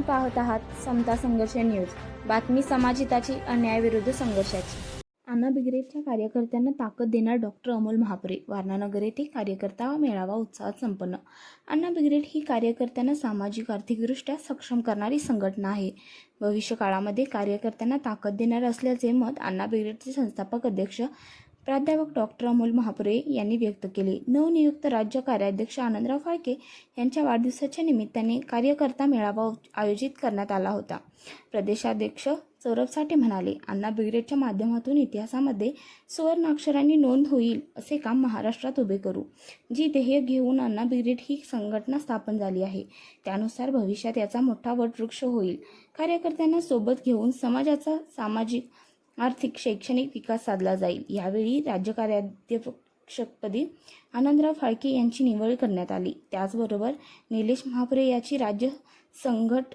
पाहत आहात समता संघर्ष न्यूज. बातमी समाजिताची अन्यायाविरुद्ध संघर्षाची. अण्णा बिग्रेडच्या कार्यकर्त्यांना ताकद देणार डॉक्टर अमोल महापरे वारणानगर येथे कार्यकर्ता मेळावा उत्साहात संपन्न. अण्णा बिग्रेड ही कार्यकर्त्यांना सामाजिक आर्थिकदृष्ट्या सक्षम करणारी संघटना आहे. भविष्य काळामध्ये कार्यकर्त्यांना ताकद देणार असल्याचे मत अण्णा बिग्रेडचे संस्थापक अध्यक्ष प्राध्यापक डॉक्टर अमोल महापुरे यांनी व्यक्त केले. नवनियुक्त राज्य कार्याध्यक्ष आनंदराव फाळके यांच्या वाढदिवसाच्या निमित्ताने कार्यकर्ता मेळावा आयोजित करण्यात आला होता. प्रदेशाध्यक्ष सौरभ साठे म्हणाले अण्णा बिग्रेडच्या माध्यमातून इतिहासामध्ये सुवर्णाक्षरांनी नोंद होईल असे काम महाराष्ट्रात उभे करू. जी ध्येय घेऊन अण्णा ब्रिगेड ही संघटना स्थापन झाली आहे त्यानुसार भविष्यात याचा मोठा वटवृक्ष होईल. कार्यकर्त्यांना सोबत घेऊन समाजाचा सामाजिक आर्थिक शैक्षणिक विकास साधला जाईल. यावेळी राज्य कार्याध्यक्षपदी आनंदराव फाळके यांची निवड करण्यात आली. त्याचबरोबर निलेश महापुरे याची राज्य संघट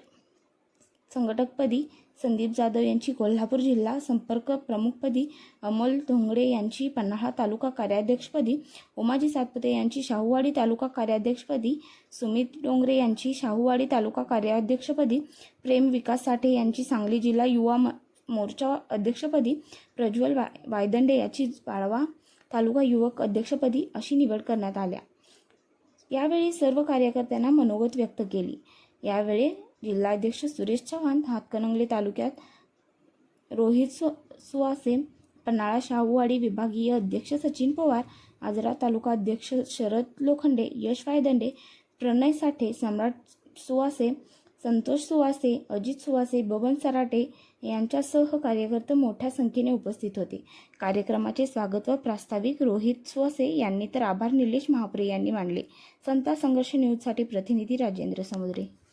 संघटकपदी संदीप जाधव यांची कोल्हापूर जिल्हा संपर्क प्रमुखपदी अमोल धोंगडे यांची पन्हाळा तालुका कार्याध्यक्षपदी उमाजी सातपुते यांची शाहूवाडी तालुका कार्याध्यक्षपदी सुमित डोंगरे यांची शाहूवाडी तालुका कार्याध्यक्षपदी प्रेम विकास साठे यांची सांगली जिल्हा युवा म- मोर्चा अध्यक्षपदी प्रज्वल वाय वायदंडे याची वाळवा तालुका युवक अध्यक्षपदी अशी निवड करण्यात आल्या. यावेळी सर्व कार्यकर्त्यांना मनोगत व्यक्त केली. यावेळी जिल्हाध्यक्ष सुरेश चव्हाण हातकणंगले तालुक्यात रोहित सु सुवासे पन्हाळा शाहूवाडी विभागीय अध्यक्ष सचिन पवार आजरा तालुका अध्यक्ष शरद लोखंडे यश वायदंडे प्रणय साठे सम्राट सुवासे संतोष सुवासे अजित सुवासे बबन सराटे यांच्यासह कार्यकर्ते मोठ्या संख्येने उपस्थित होते. कार्यक्रमाचे स्वागत व प्रास्ताविक रोहित सुवासे यांनी तर आभार निलेश महापुरे यांनी मानले. संता संघर्ष न्यूजसाठी प्रतिनिधी राजेंद्र समुद्रे.